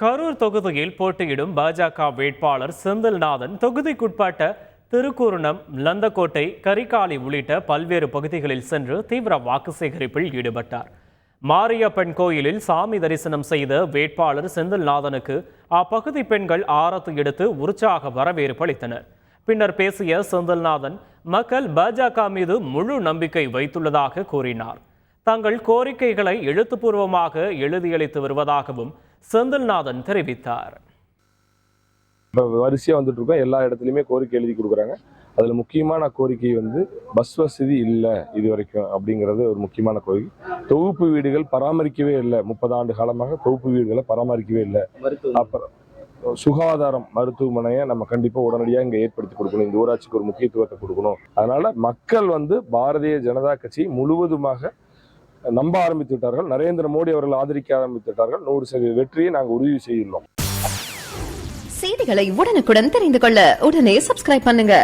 கரூர் தொகுதியில் போட்டியிடும் பாஜக வேட்பாளர் செந்தில்நாதன் தொகுதிக்குட்பட்ட திருக்குறுணம் லந்தக்கோட்டை கரிகாலி உள்ளிட்ட பல்வேறு பகுதிகளில் சென்று தீவிர வாக்கு சேகரிப்பில் ஈடுபட்டார். மாரியப்பன் கோயிலில் சாமி தரிசனம் செய்த வேட்பாளர் செந்தில்நாதனுக்கு அப்பகுதி பெண்கள் ஆரத்து எடுத்து உற்சாக வரவேற்பு அளித்தனர். பின்னர் பேசிய செந்தில்நாதன் மக்கள் பாஜக மீது முழு நம்பிக்கை வைத்துள்ளதாக கூறினார். தங்கள் கோரிக்கைகளை எழுத்துப்பூர்வமாக எழுதியளித்து வருவதாகவும் செந்தில்நாதன் தெரிவித்தார். இப்போ வரிசையாக வந்துட்டு இருக்கோம். எல்லா இடத்துலையுமே கோரிக்கை எழுதி கொடுக்குறாங்க. அதில் முக்கியமான கோரிக்கை வந்து பஸ் வசதி இல்லை இது வரைக்கும் அப்படிங்கிறது ஒரு முக்கியமான கோரிக்கை. தொகுப்பு வீடுகள் பராமரிக்கவே இல்லை. முப்பது ஆண்டு காலமாக தொகுப்பு வீடுகளை பராமரிக்கவே இல்லை. அப்புறம் சுகாதாரம் மருத்துவமனையை நம்ம கண்டிப்பாக உடனடியாக இங்கே ஏற்படுத்தி கொடுக்கணும். இந்த ஊராட்சிக்கு ஒரு முக்கியத்துவத்தை கொடுக்கணும். அதனால மக்கள் வந்து பாரதிய ஜனதா கட்சி முழுவதுமாக நம்ப ஆரம்பித்து விட்டார்கள். நரேந்திர மோடி அவர்கள் ஆதரிக்க ஆரம்பித்து விட்டார்கள். நூறு சதவீத வெற்றியை நாங்கள் உறுதி செய்துள்ளோம். செய்திகளை உடனுக்குடன் தெரிந்து கொள்ள உடனே சப்ஸ்கிரைப் பண்ணுங்க.